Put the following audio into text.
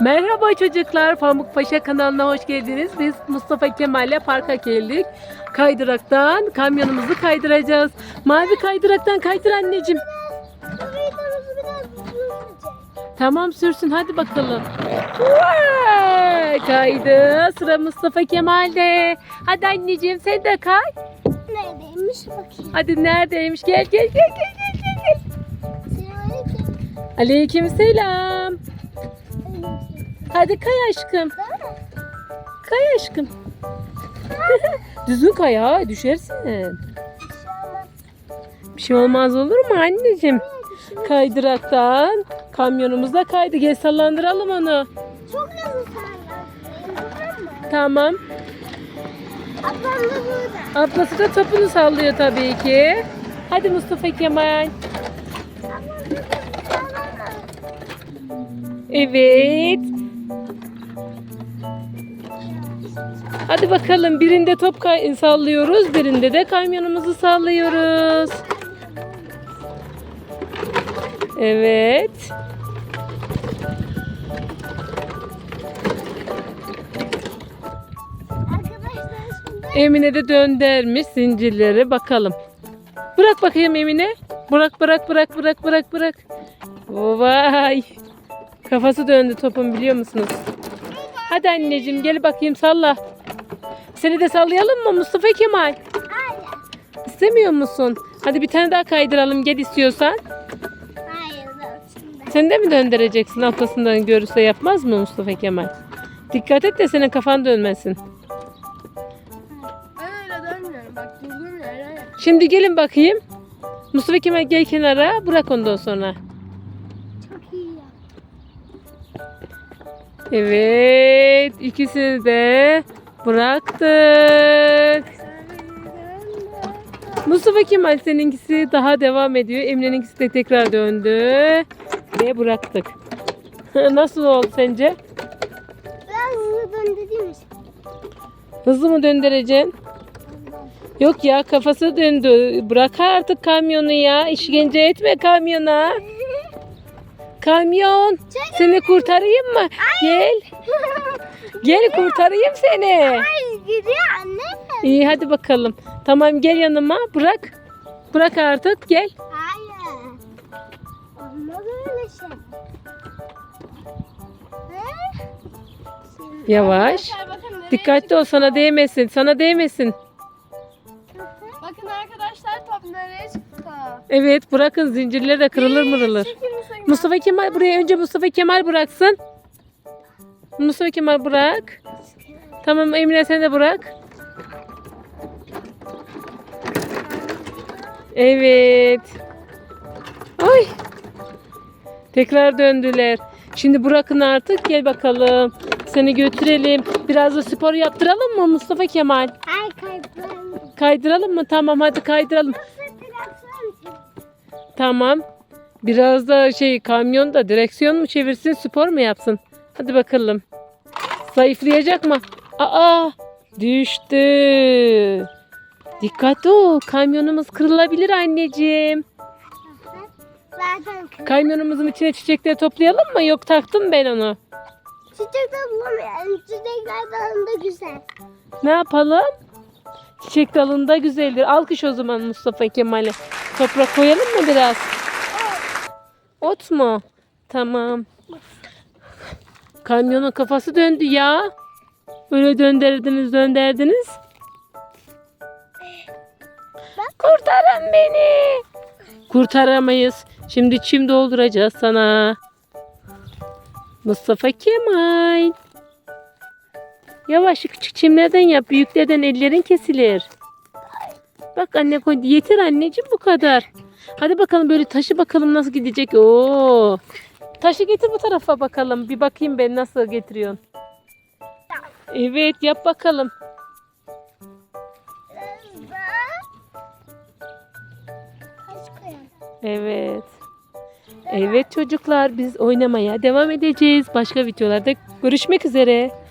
Merhaba çocuklar, Pamuk Paşa kanalına hoş geldiniz. Biz Mustafa Kemal'le parka geldik. Kaydıraktan kamyonumuzu kaydıracağız. Mavi kaydıraktan kaydır anneciğim. Tamam sürsün hadi bakalım. Vay, kaydı. Sıra Mustafa Kemal'de. Hadi anneciğim sen de kay. Neredeymiş bakayım. Hadi neredeymiş? Gel gel gel gel gel gel. Aleyküm selam. Hadi kay aşkım. Kay aşkım. Düzgün kay ha düşersin. Bir şey olmaz olur mu anneciğim? Kaydıraktan kamyonumuzda kaydı. Gel sallandıralım onu. Çok hızlı sallanıyor. Tamam. Ablam da burada. Ablası da topunu sallıyor tabii ki. Hadi Mustafa Kemal. Evet. Hadi bakalım birinde top kay- sallıyoruz, birinde de kamyonumuzu sallıyoruz. Evet. Emine de döndermiş zincirleri bakalım. Bırak bakayım Emine. Bırak bırak bırak bırak bırak bırak. Vay. Kafası döndü topun biliyor musunuz? Hadi anneciğim gel bakayım salla. Seni de sallayalım mı Mustafa Kemal? Hayır. İstemiyor musun? Hadi bir tane daha kaydıralım gel istiyorsan. Hayır. şimdi. Sen de mi döndüreceksin ortasından görürse yapmaz mı Mustafa Kemal? Dikkat et de senin kafan dönmesin. Ben öyle dönmüyorum. Bak durduğum yerde. Şimdi gelin bakayım. Mustafa Kemal gel kenara bırak ondan sonra. Çok iyi ya. Evet ikisini de bıraktık. Mustafa Kemal seninkisi daha devam ediyor. Emine'ninkisi de tekrar döndü. Ve bıraktık. Nasıl oldu sence? Biraz hızlı döndü değil mi? Hızlı mı döndüreceksin? Yok ya kafası döndü. Bırak artık kamyonu ya. İşkence etme kamyona. Kamyon. Seni kurtarayım mı? Gel. Gel kurtarayım seni. Hayır gidiyor anne. İyi hadi bakalım. Tamam gel yanıma. Bırak. Bırak artık gel. Hayır. Olmaz öyle şey. Yavaş. Dikkatli ol sana değmesin. Sana değmesin. Bakın arkadaşlar top nereye çıktı? Evet bırakın zincirleri de kırılır mırılır. Çekil Mustafa. Kemal buraya önce Mustafa Kemal bıraksın. Mustafa Kemal bırak. Tamam Emine sen de bırak. Evet. Ay. Tekrar döndüler. Şimdi bırakın artık gel bakalım. Seni götürelim. Biraz da spor yaptıralım mı Mustafa Kemal? Ay kayıplarım. Kaydıralım mı? Tamam hadi kaydıralım. Tamam. Biraz da şey kamyon da direksiyon mu çevirsin spor mu yapsın? Hadi bakalım. Zayıflayacak mı? Aa düştü. Dikkatli ol. Kamyonumuz kırılabilir anneciğim. Kamyonumuzun içine çiçekleri toplayalım mı? Yok taktım ben onu. Çiçek bulamıyorum. Çiçekler dalında güzel. Ne yapalım? Çiçek dalında güzeldir. Alkış o zaman Mustafa Kemal'e. Toprak koyalım mı biraz? Ot mu? Tamam. Kamyonun kafası döndü ya. Öyle dönderdiniz dönderdiniz. Kurtarın beni. Kurtaramayız. Şimdi çim dolduracağız sana. Mustafa Kemal. Yavaş küçük çimlerden yap. Büyüklerden ellerin kesilir. Bak anne koydu. Yeter anneciğim bu kadar. Hadi bakalım böyle taşı bakalım nasıl gidecek. Oo. Taşı getir bu tarafa bakalım. Bir bakayım ben nasıl getiriyorsun. Evet yap bakalım. Evet. Evet çocuklar biz oynamaya devam edeceğiz. Başka videolarda görüşmek üzere.